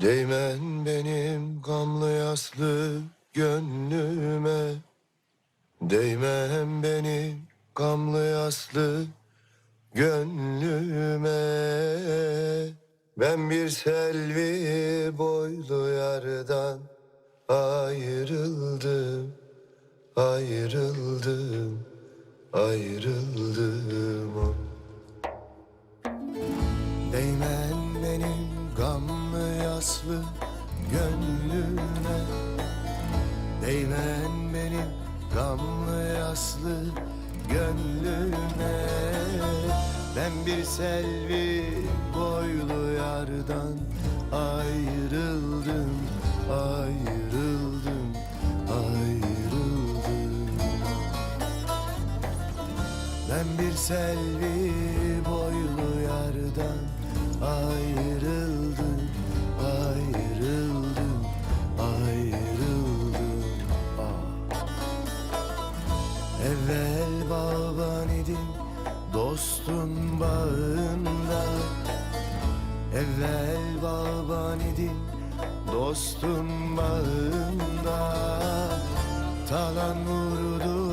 Değmen benim gamlı yaslı gönlüme. Değmem benim gamlı yaslı gönlüme. Ben bir selvi boylu yardan ayrıldım Ayrıldım, ayrıldım. Değmen benim gamlı yaslı gönlüme. Değmen benim gamlı yaslı gönlüme. Ben bir selvi boylu yardan ayrıldım Ayrıldım, ayrıldım. Ben bir selvi boylu yardan ayrıldım, dostun bağında. Evvel baban idim dostun bağında. Talan vurdu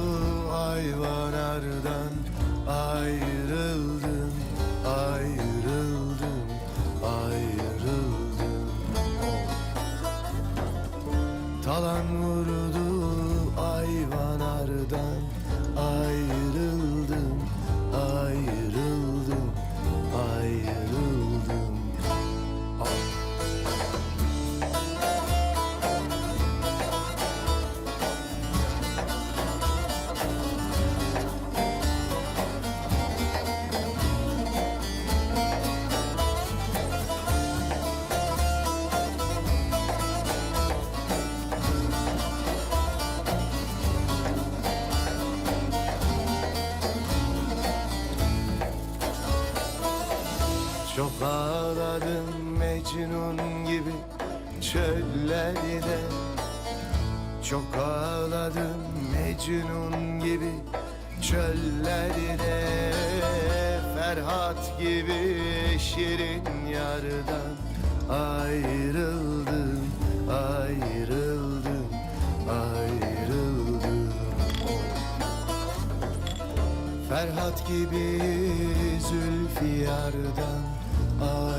hayvanlardan Ayrıldım, ayrıldım, ayrıldım. Talan vurdu hayvanlardan Çok ağladım Mecnun gibi çöllerde. Çok ağladım Mecnun gibi çöllerde. Ferhat gibi şirin yardan Ayrıldım, ayrıldım, ayrıldım. Ferhat gibi Zülfiyar'dan ayrıldım, ayrıldım